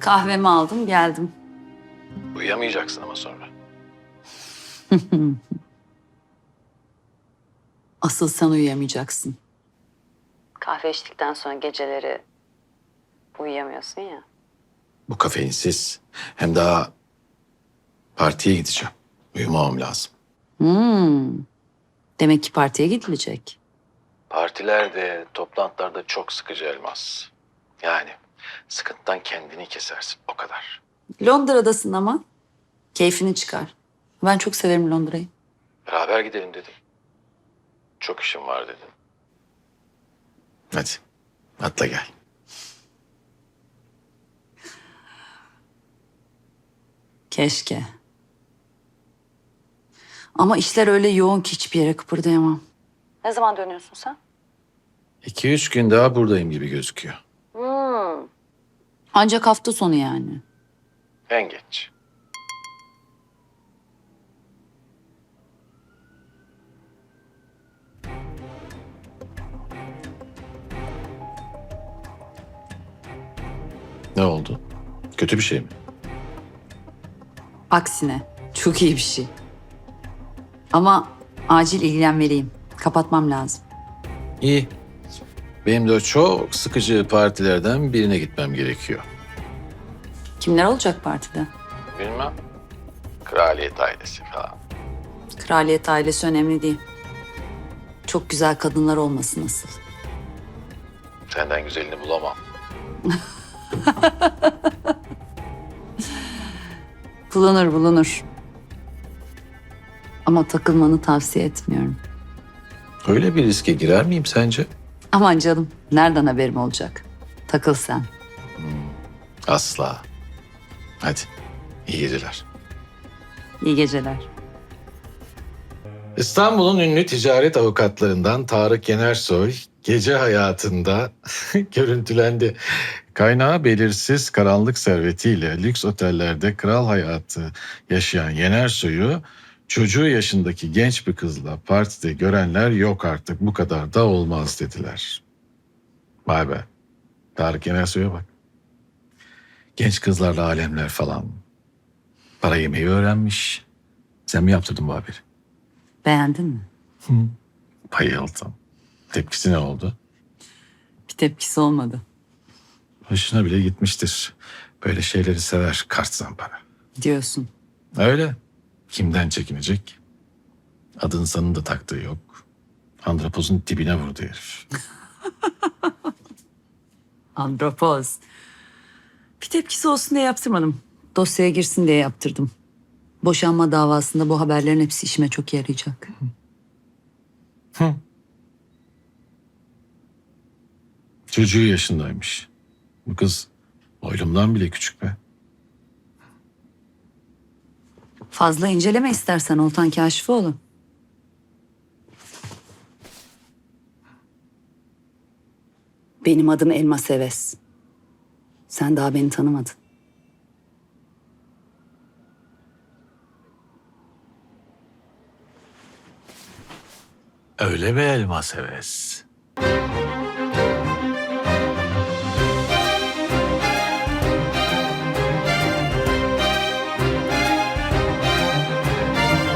Kahvemi aldım geldim. Uyuyamayacaksın ama sonra. Asıl sen uyuyamayacaksın. Kahve içtikten sonra geceleri uyuyamıyorsun ya. Bu kafeinsiz. Hem daha partiye gideceğim. Uyumamam lazım. Hmm. Demek ki partiye gidilecek. Partilerde, toplantılarda çok sıkıcı elmas. Yani sıkıntıdan kendini kesersin o kadar. Londra'dasın ama. Keyfini çıkar. Ben çok severim Londra'yı. Beraber gidelim dedim. Çok işim var dedim. Hadi atla gel. Keşke. Ama işler öyle yoğun ki hiçbir yere kıpırdayamam. Ne zaman dönüyorsun sen? İki üç gün daha buradayım gibi gözüküyor. Ancak hafta sonu yani. En geç. Ne oldu? Kötü bir şey mi? Aksine çok iyi bir şey. Ama acil ilgilenmeliyim. Kapatmam lazım. İyi. Benim de çok sıkıcı partilerden birine gitmem gerekiyor. Kimler olacak partide? Bilmem. Kraliyet ailesi falan. Kraliyet ailesi önemli değil. Çok güzel kadınlar olması nasıl? Senden güzelini bulamam. Bulunur bulunur. Ama takılmanı tavsiye etmiyorum. Öyle bir riske girer miyim sence? Aman canım nereden haberim olacak? Takıl sen. Asla. Hadi. iyi geceler. İyi geceler. İstanbul'un ünlü ticaret avukatlarından Tarık Yenersoy gece hayatında görüntülendi. Kaynağı belirsiz karanlık servetiyle lüks otellerde kral hayatı yaşayan Yenersoy'u çocuğu yaşındaki genç bir kızla partide görenler yok artık bu kadar da olmaz dediler. Vay be. Tarık Yenersoy'a bak. Genç kızlarla alemler falan. Para yemeyi öğrenmiş. Sen mi yaptırdın bu haberi? Beğendin mi? Bayıldım. Tepkisi ne oldu? Bir tepkisi olmadı. Hoşuna bile gitmiştir. Böyle şeyleri sever kart zampara. Diyorsun. Öyle. Kimden çekinecek? Adını sanın da taktığı yok. Andropozun dibine vurdu herif. Andropoz. Bir tepkisi olsun diye yaptırmadım. Dosyaya girsin diye yaptırdım. Boşanma davasında bu haberlerin hepsi işime çok yarayacak. Çocuğu yaşındaymış. Bu kız oylumdan bile küçük be. Fazla inceleme istersen Oltan Kaşifoğlu. Benim adım Elma Seves. Sen daha beni tanımadın. Öyle mi elmas heves?